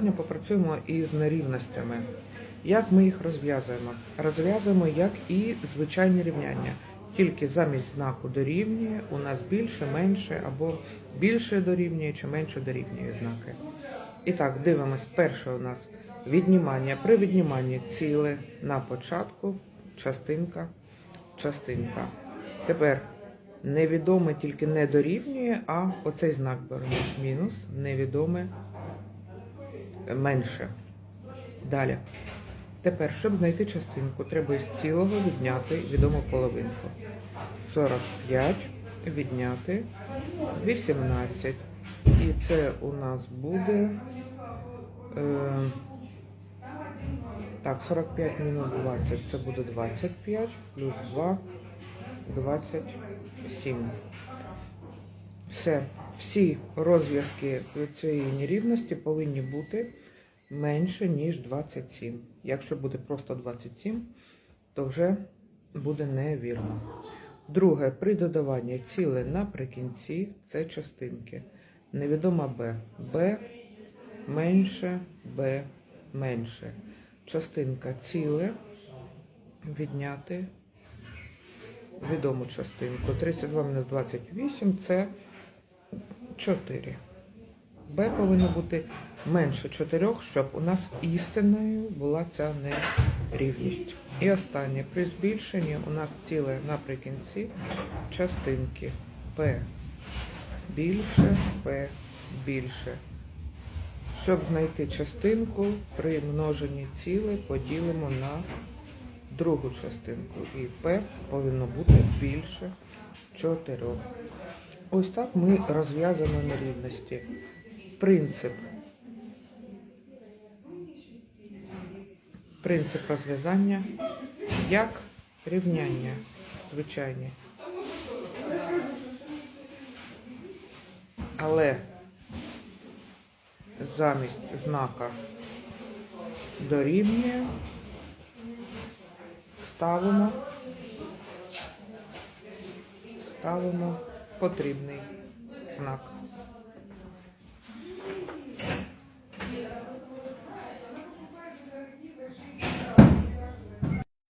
Сьогодні попрацюємо із нерівностями. Як ми їх розв'язуємо? Розв'язуємо як і звичайні рівняння. Тільки замість знаку дорівнює у нас більше, менше або більше дорівнює чи менше дорівнює знаки. І так, дивимось. Перше у нас віднімання. При відніманні ціле на початку, частинка, частинка. Тепер невідоме тільки не дорівнює, а оцей знак беремо. Мінус невідоме менше. Далі. Тепер, щоб знайти частинку, треба із цілого відняти відому половинку. 45 відняти 18. І це у нас буде. Е, так, 45 мінус 20 це буде 25, плюс 2 27. Все. Всі розв'язки цієї нерівності повинні бути менше, ніж 27. Якщо буде просто 27, то вже буде невірно. Друге, при додаванні ціле наприкінці це частинки. Невідома b. b менше, b менше. Частинка ціле відняти відому частинку. 32 мінус 28 це 4. b повинно бути менше 4, щоб у нас істинною була ця нерівність. І останнє. При збільшенні у нас ціле наприкінці частинки p більше, p більше. Щоб знайти частинку, при множенні ціле поділимо на другу частинку. І p повинно бути більше 4. Ось так ми розв'язуємо нерівності. Принцип. Принцип розв'язання як рівняння звичайні. Але замість знака дорівнює ставимо, ставимо потрібний знак.